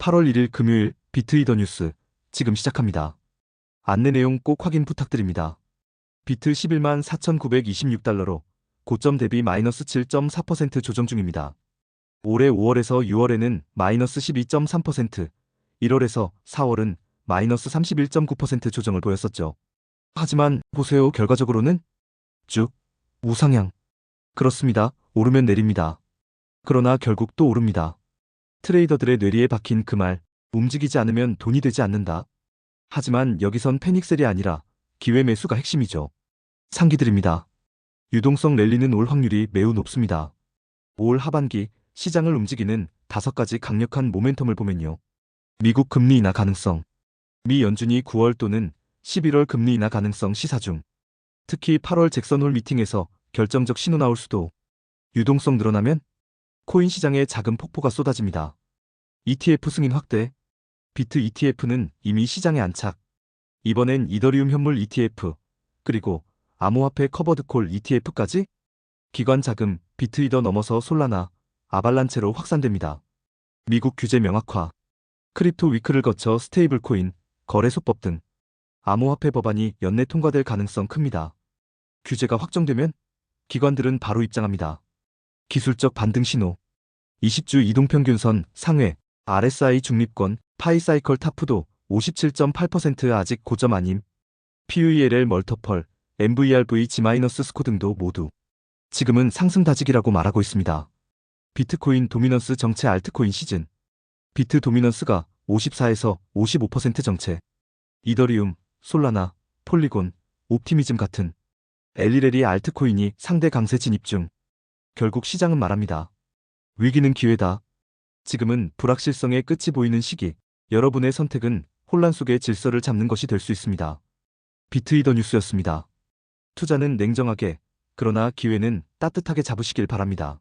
8월 1일 금요일 비트이더 뉴스 지금 시작합니다. 안내 내용 꼭 확인 부탁드립니다. 비트 11만 4,926달러로 고점 대비 마이너스 7.4% 조정 중입니다. 올해 5월에서 6월에는 마이너스 12.3%, 1월에서 4월은 마이너스 31.9% 조정을 보였었죠. 하지만 보세요 결과적으로는 쭉 우상향. 그렇습니다. 오르면 내립니다. 그러나 결국 또 오릅니다. 트레이더들의 뇌리에 박힌 그 말, 움직이지 않으면 돈이 되지 않는다. 하지만 여기선 패닉셀이 아니라 기회 매수가 핵심이죠. 상기드립니다. 유동성 랠리는 올 확률이 매우 높습니다. 올 하반기 시장을 움직이는 다섯 가지 강력한 모멘텀을 보면요. 미국 금리 인하 가능성. 미 연준이 9월 또는 11월 금리 인하 가능성 시사 중. 특히 8월 잭슨홀 미팅에서 결정적 신호 나올 수도. 유동성 늘어나면 코인 시장에 작은 폭포가 쏟아집니다. ETF 승인 확대. 비트 ETF는 이미 시장에 안착. 이번엔 이더리움 현물 ETF, 그리고 암호화폐 커버드 콜 ETF까지 기관 자금 비트이더 넘어서 솔라나, 아발란체로 확산됩니다. 미국 규제 명확화. 크립토 위크를 거쳐 스테이블 코인, 거래소법 등 암호화폐 법안이 연내 통과될 가능성 큽니다. 규제가 확정되면 기관들은 바로 입장합니다. 기술적 반등 신호. 20주 이동평균선 상회, RSI 중립권, 파이사이클 타프도 57.8% 아직 고점 아님. PUELL 멀터펄, MVRV G-스코 등도 모두 지금은 상승 다지기라고 말하고 있습니다. 비트코인 도미넌스 정체 알트코인 시즌. 비트 도미넌스가 54에서 55% 정체. 이더리움, 솔라나, 폴리곤, 옵티미즘 같은 엘리레리 알트코인이 상대 강세 진입 중. 결국 시장은 말합니다. 위기는 기회다. 지금은 불확실성의 끝이 보이는 시기. 여러분의 선택은 혼란 속의 질서를 잡는 것이 될 수 있습니다. 비트이더 뉴스였습니다. 투자는 냉정하게, 그러나 기회는 따뜻하게 잡으시길 바랍니다.